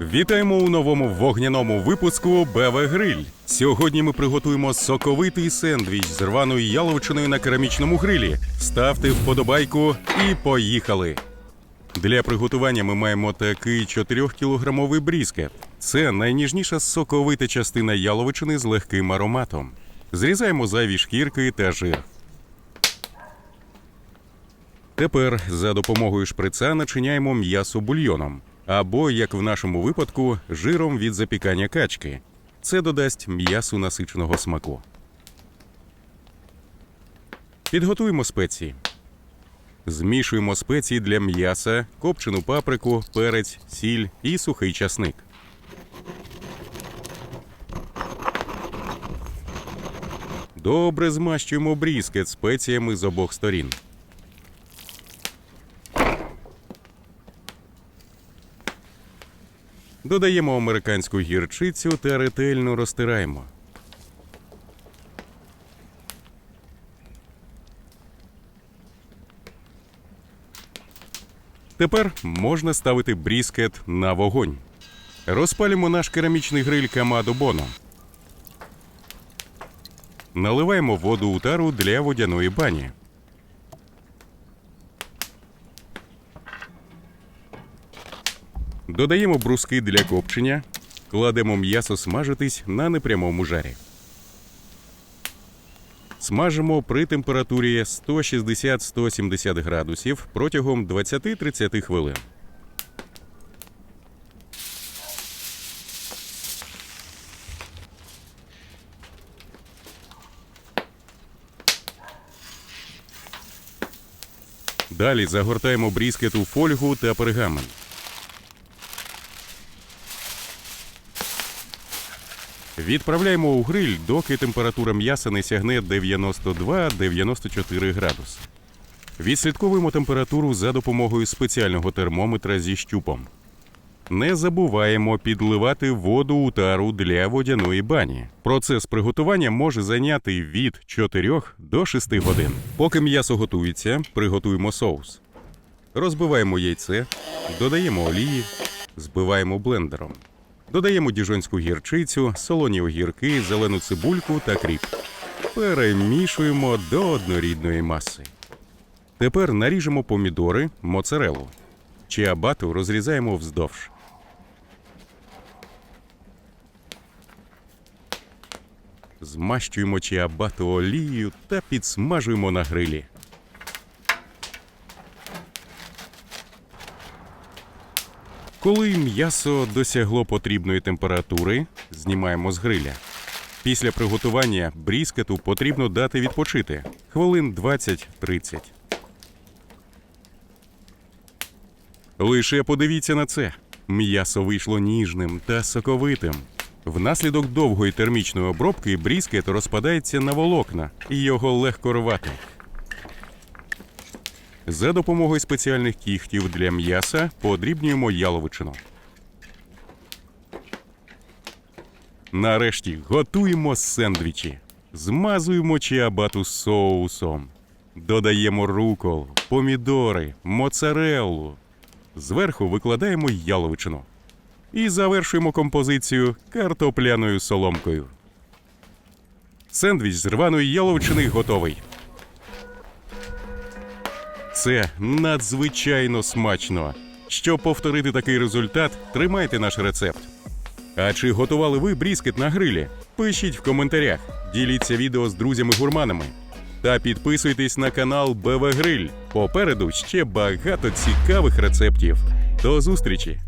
Вітаємо у новому вогняному випуску БВ Гриль. Сьогодні ми приготуємо соковитий сендвіч з рваною яловичиною на керамічному грилі. Ставте вподобайку і поїхали. Для приготування ми маємо такий 4-кілограмовий бріскет. Це найніжніша соковита частина яловичини з легким ароматом. Зрізаємо зайві шкірки та жир. Тепер за допомогою шприца начиняємо м'ясо бульйоном або, як в нашому випадку, жиром від запікання качки. Це додасть м'ясу насиченого смаку. Підготуємо спеції. Змішуємо спеції для м'яса, копчену паприку, перець, сіль і сухий часник. Добре змащуємо бріскет спеціями з обох сторін. Додаємо американську гірчицю та ретельно розтираємо. Тепер можна ставити бріскет на вогонь. Розпалюємо наш керамічний гриль Камадо Боно. Наливаємо воду у тару для водяної бані. Додаємо бруски для копчення, кладемо м'ясо смажитись на непрямому жарі. Смажимо при температурі 160-170 градусів протягом 20-30 хвилин. Далі загортаємо бріскет у фольгу та пергамент. Відправляємо у гриль, доки температура м'яса не сягне 92-94 градуси. Відслідковуємо температуру за допомогою спеціального термометра зі щупом. Не забуваємо підливати воду у тару для водяної бані. Процес приготування може зайняти від 4 до 6 годин. Поки м'ясо готується, приготуємо соус. Розбиваємо яйце, додаємо олії, збиваємо блендером. Додаємо діжонську гірчицю, солоні огірки, зелену цибульку та кріп. Перемішуємо до однорідної маси. Тепер наріжемо помідори, моцарелу. Чиабату розрізаємо вздовж. Змащуємо чиабату олією та підсмажуємо на грилі. Коли м'ясо досягло потрібної температури, знімаємо з гриля. Після приготування бріскету потрібно дати відпочити хвилин 20-30. Лише подивіться на це. М'ясо вийшло ніжним та соковитим. Внаслідок довгої термічної обробки бріскет розпадається на волокна і його легко рвати. За допомогою спеціальних кігтів для м'яса подрібнюємо яловичину. Нарешті готуємо сендвічі. Змазуємо чиабату соусом. Додаємо рукол, помідори, моцареллу. Зверху викладаємо яловичину. І завершуємо композицію картопляною соломкою. Сендвіч з рваної яловичини готовий. Це надзвичайно смачно. Щоб повторити такий результат, тримайте наш рецепт. А чи готували ви бріскет на грилі? Пишіть в коментарях, діліться відео з друзями-гурманами. Та підписуйтесь на канал БВ Гриль. Попереду ще багато цікавих рецептів. До зустрічі!